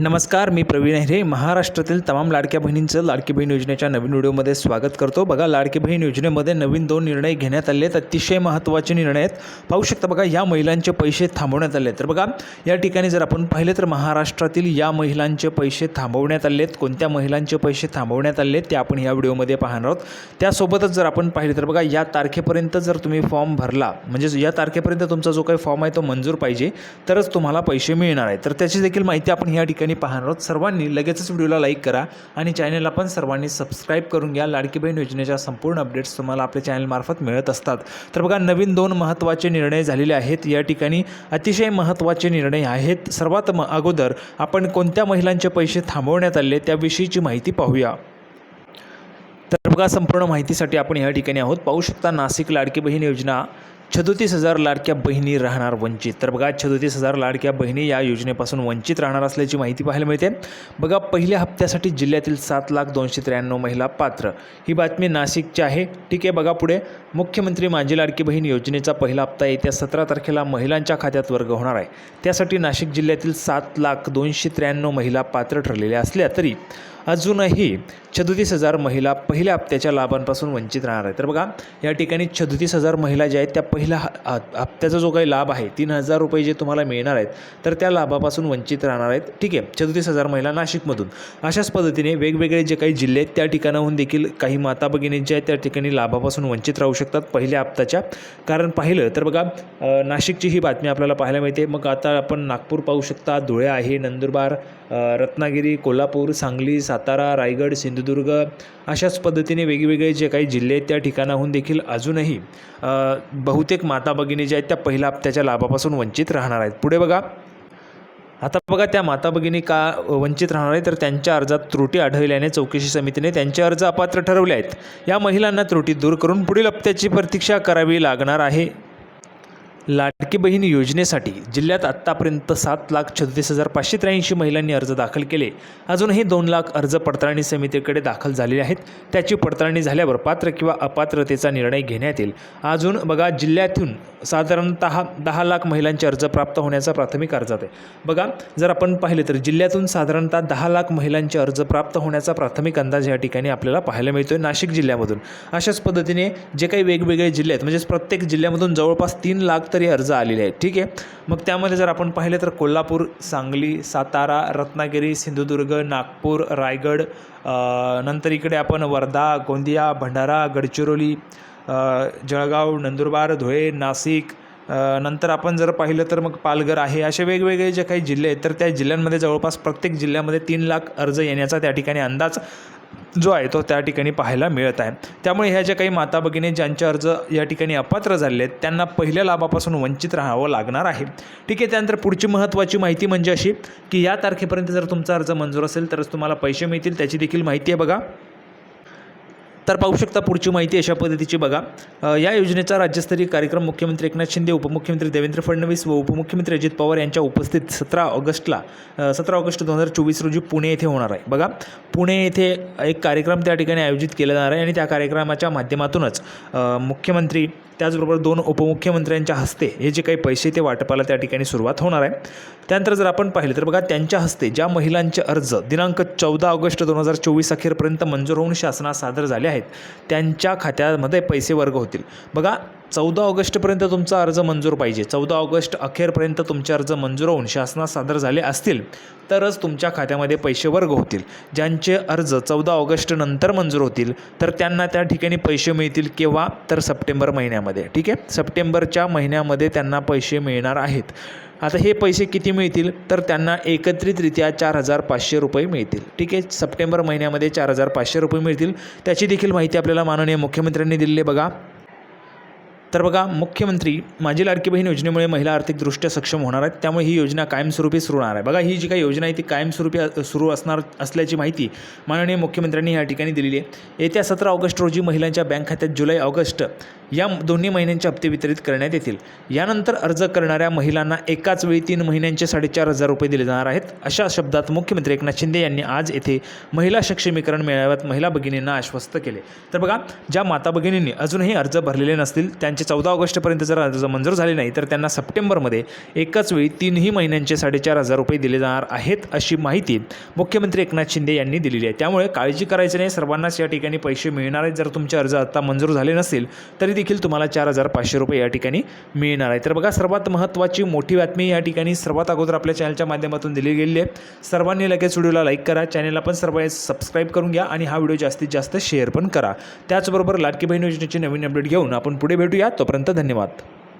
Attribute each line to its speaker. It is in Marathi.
Speaker 1: नमस्कार मी प्रवीण हेरे महाराष्ट्रातील तमाम लाडक्या बहिणींचं लाडकी बहीण योजनेच्या नवीन व्हिडिओमध्ये स्वागत करतो. बघा लाडकी बहीण योजनेमध्ये नवीन दोन निर्णय घेण्यात आले आहेत. अतिशय महत्त्वाचे निर्णय आहेत. पाहू शकता बघा या महिलांचे पैसे थांबवण्यात आले आहेत. तर बघा या ठिकाणी जर आपण पाहिले तर महाराष्ट्रातील या महिलांचे पैसे थांबवण्यात आले आहेत. कोणत्या महिलांचे पैसे थांबवण्यात आले आहेत ते आपण या व्हिडिओमध्ये पाहणार आहोत. त्यासोबतच जर आपण पाहिले तर बघा या तारखेपर्यंत जर तुम्ही फॉर्म भरला म्हणजे या तारखेपर्यंत तुमचा जो काही फॉर्म आहे तो मंजूर पाहिजे तरच तुम्हाला पैसे मिळणार आहे तर त्याची देखील माहिती आपण या ठिकाणी पाहणार आहोत. सर्वांनी लगेचच व्हिडिओला लाईक करा आणि चॅनलला पण सर्वांनी सबस्क्राईब करून घ्या. लाडकी बहीण योजनेच्या संपूर्ण अपडेट्स तुम्हाला आपल्या चॅनलमार्फत मिळत असतात. तर बघा नवीन दोन महत्त्वाचे निर्णय झालेले आहेत. या ठिकाणी अतिशय महत्त्वाचे निर्णय आहेत. सर्वात म अगोदर आपण कोणत्या महिलांचे पैसे थांबवण्यात आले त्याविषयीची माहिती पाहूया. तर बघा संपूर्ण माहितीसाठी आपण या ठिकाणी आहोत. पाहू शकता नाशिक लाडकी बहीण योजना. छदोतीस हजार लाडक्या बहिणी राहणार वंचित. तर बघा छदोतीस हजार लाडक्या बहिणी या योजनेपासून वंचित राहणार असल्याची माहिती पाहायला मिळते. बघा पहिल्या हप्त्यासाठी जिल्ह्यातील सात लाख दोनशे त्र्याण्णव महिला पात्र. ही बातमी नाशिकची आहे. ठीक आहे बघा पुढे. मुख्यमंत्री माझी लाडकी बहीण योजनेचा पहिला हप्ता येत्या सतरा तारखेला महिलांच्या खात्यात वर्ग होणार आहे. त्यासाठी नाशिक जिल्ह्यातील सात लाख दोनशे त्र्याण्णव महिला पात्र ठरलेल्या असल्या तरी अजूनही छदोतीस हजार महिला पहिल्या हप्त्याच्या लाभांपासून वंचित राहणार आहे तर बघा या ठिकाणी छदोतीस हजार महिला ज्या आहेत त्या पहिल्या हप्त्याचा जो काही लाभ आहे तीन हजार रुपये जे तुम्हाला मिळणार आहेत तर त्या लाभापासून वंचित राहणार आहेत. ठीक आहे छदोतीस हजार महिला नाशिकमधून. अशाच पद्धतीने वेगवेगळे जे काही जिल्हे आहेत त्या ठिकाणाहून देखील काही माता भगिनी ज्या आहेत त्या ठिकाणी लाभापासून वंचित राहू शकतात पहिल्या हप्त्याच्या. कारण पाहिलं तर बघा नाशिकची ही बातमी आपल्याला पाहायला मिळते. मग आता आपण नागपूर पाहू शकता धुळे आहे नंदुरबार रत्नागिरी कोल्हापूर सांगली सातारा रायगड सिंधुदुर्ग अशाच पद्धतीने वेगवेगळे जे काही जिल्हे आहेत त्या ठिकाणाहून देखील अजूनही बहुतेक माता भगिनी ज्या आहेत त्या पहिल्या हप्त्याच्या लाभापासून वंचित राहणार आहेत. पुढे बघा. आता बघा त्या माता भगिनी का वंचित राहणार आहे तर त्यांच्या अर्जात त्रुटी आढळल्याने चौकशी समितीने त्यांचे अर्ज अपात्र ठरवले आहेत. या महिलांना त्रुटी दूर करून पुढील हप्त्याची प्रतीक्षा करावी लागणार आहे. लाडकी बहीण योजनेसाठी जिल्ह्यात आत्तापर्यंत सात लाख छत्तीस हजार पाचशे त्र्याऐंशी महिलांनी अर्ज दाखल केले. अजूनही दोन लाख अर्ज पडताळणी समितीकडे दाखल झालेले आहेत. त्याची पडताळणी झाल्यावर पात्र किंवा अपात्रतेचा निर्णय घेण्यात येईल. अजून बघा जिल्ह्यातून साधारणतः दहा लाख महिलांचे अर्ज प्राप्त होण्याचा प्राथमिक अर्जात आहे. बघा जर आपण पाहिले तर जिल्ह्यातून साधारणतः दहा लाख महिलांचे अर्ज प्राप्त होण्याचा प्राथमिक अंदाज या ठिकाणी आपल्याला पाहायला मिळतो आहे नाशिक जिल्ह्यामधून. अशाच पद्धतीने जे काही वेगवेगळे जिल्हे आहेत म्हणजेच प्रत्येक जिल्ह्यामधून जवळपास तीन लाख तरी अर्ज आलेले आहेत. ठीक आहे? मग त्यामध्ये जर आपण पाहिलं तर कोल्हापूर सांगली सातारा रत्नागिरी सिंधुदुर्ग नागपूर रायगड नंतर इकडे आपण वर्धा गोंदिया भंडारा गडचिरोली जळगाव नंदुरबार धुळे नाशिक नंतर आपण जर पाहिलं तर मग पालघर आहे. असे वेगवेगळे जे काही जिल्हे आहेत तर त्या जिल्ह्यांमध्ये जवळपास प्रत्येक जिल्ह्यामध्ये तीन लाख अर्ज येण्याचा त्या ठिकाणी अंदाज जो आहे तो त्या ठिकाणी पाहायला मिळत आहे. त्यामुळे ह्या ज्या काही माता भगिनी ज्यांचे अर्ज या ठिकाणी अपात्र झाले आहेत त्यांना पहिल्या लाभापासून वंचित राहावं लागणार आहे. ठीक आहे त्यानंतर पुढची महत्त्वाची माहिती म्हणजे अशी की या तारखेपर्यंत जर तुमचा अर्ज मंजूर असेल तरच तुम्हाला पैसे मिळतील त्याची देखील माहिती आहे बघा. तर पाहू शकता पुढची माहिती अशा पद्धतीची बघा. या योजनेचा राज्यस्तरीय कार्यक्रम मुख्यमंत्री एकनाथ शिंदे उपमुख्यमंत्री देवेंद्र फडणवीस व उपमुख्यमंत्री अजित पवार यांच्या उपस्थित सतरा ऑगस्टला सतरा ऑगस्ट दोन हजार चोवीस रोजी पुणे येथे होणार आहे. बघा पुणे येथे एक कार्यक्रम त्या ठिकाणी आयोजित केला जाणार आहे आणि त्या कार्यक्रमाच्या माध्यमातूनच मुख्यमंत्री त्याचबरोबर दोन उपमुख्यमंत्र्यांच्या हस्ते हे जे काही पैसे ते वाटपाला त्या ठिकाणी सुरुवात होणार आहे. त्यानंतर जर आपण पाहिलं तर बघा त्यांच्या हस्ते ज्या महिलांचे अर्ज दिनांक चौदा ऑगस्ट दोन हजार चोवीस अखेरपर्यंत मंजूर होऊन शासनात सादर झाले आहेत त्यांच्या खात्यामध्ये पैसे वर्ग होतील. बघा चौदा ऑगस्टपर्यंत तुमचा अर्ज मंजूर पाहिजे. चौदा ऑगस्ट अखेरपर्यंत तुमचे अर्ज मंजूर होऊन शासनात सादर झाले असतील तरच तुमच्या खात्यामध्ये पैसे वर्ग होतील. ज्यांचे अर्ज चौदा ऑगस्ट नंतर मंजूर होतील तर त्यांना त्या ठिकाणी पैसे मिळतील किंवा तर सप्टेंबर महिन्यामध्ये. ठीक आहे? सप्टेंबरच्या महिन्यामध्ये त्यांना पैसे मिळणार आहेत. आता हे पैसे किती मिळतील? तर त्यांना एकत्रितरित्या चार हजार पाचशे रुपये मिळतील. ठीक आहे? सप्टेंबर महिन्यामध्ये चार हजार पाचशे रुपये मिळतील. त्याची देखील माहिती आपल्याला माननीय मुख्यमंत्र्यांनी दिलेली बघा. तर बघा मुख्यमंत्री माझी लाडकी बहीण योजनेमुळे महिला आर्थिकदृष्ट्या सक्षम होणार आहेत. त्यामुळे ही योजना कायमस्वरूपी सुरू होणार आहे. बघा ही जी काही योजना आहे ती कायमस्वरूपी सुरू असणार असल्याची माहिती माननीय मुख्यमंत्र्यांनी या ठिकाणी दिलेली आहे. येत्या सतरा ऑगस्ट रोजी महिलांच्या बँक खात्यात जुलै ऑगस्ट या दोन्ही महिन्यांचे हप्ते वितरित करण्यात येतील. यानंतर अर्ज करणाऱ्या महिलांना एकाच वेळी तीन महिन्यांचे साडेचार हजार रुपये दिले जाणार आहेत अशा शब्दात मुख्यमंत्री एकनाथ शिंदे यांनी आज येथे महिला सक्षमीकरण मेळाव्यात महिला भगिनींना आश्वस्त केले. तर बघा ज्या माता भगिनींनी अजूनही अर्ज भरलेले नसतील त्यांचे चौदा ऑगस्टपर्यंत जर अर्ज मंजूर झाले नाही तर त्यांना सप्टेंबरमध्ये एकाच वेळी तीनही महिन्यांचे साडेचार हजार रुपये दिले जाणार आहेत अशी माहिती मुख्यमंत्री एकनाथ शिंदे यांनी दिलेली आहे. त्यामुळे काळजी करायची नाही सर्वांनाच या ठिकाणी पैसे मिळणार आहेत. जर तुमचे अर्ज आता मंजूर झाले नसतील तरी देखील तुम्हाला चार हजार पाचशे रुपये या ठिकाणी मिळणार आहे. तर बघा सर्वात महत्त्वाची मोठी बातमी या ठिकाणी सर्वात अगोदर आपल्या चॅनलच्या माध्यमातून दिली गेली आहे. सर्वांनी लगेच व्हिडिओला लाईक करा चॅनलला पण सर्व सबस्क्राईब करून घ्या आणि हा व्हिडिओ जास्तीत जास्त शेअर पण करा. त्याचबरोबर लाडकी बहीण योजनेची नवीन अपडेट घेऊन आपण पुढे भेटूया. तोपर्यंत धन्यवाद.